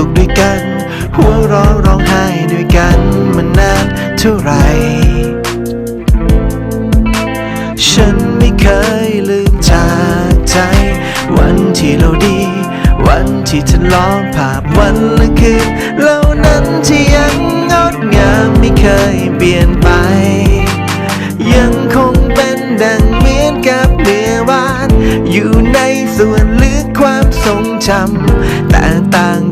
สุขด้วยกัน หัวเร้องร้องไห้ด้วยกันมานานเท่าไร ฉันไม่เคยลืมจากใจ วันที่เราดี วันที่ทะลองภาพวันและคืนเหล่านั้นที่ยังงดงามไม่เคยเปลี่ยนไป ยังคงเป็นดังเหมือนกับเมื่อวาน อยู่ในส่วนลึกความทรงจำแต่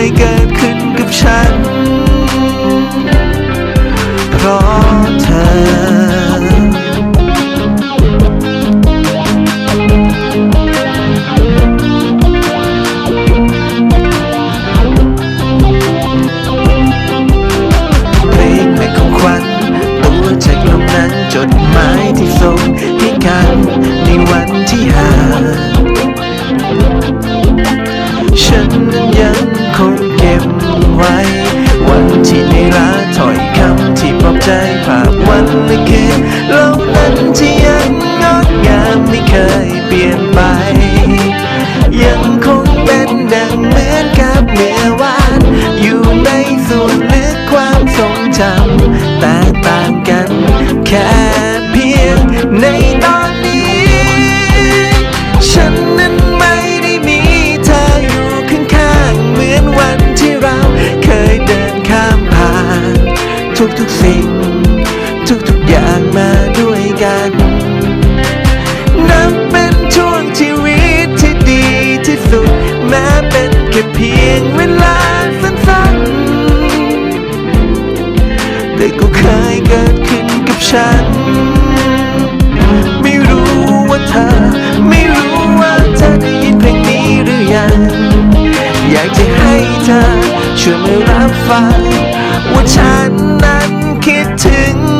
เคยเกิด ฉัน ไม่รู้ว่าเธอ ไม่รู้ว่าเธอได้ยินเพลงนี้หรือยัง อยากจะให้เธอช่วยมารับฟัง ว่าฉันนั้นคิดถึง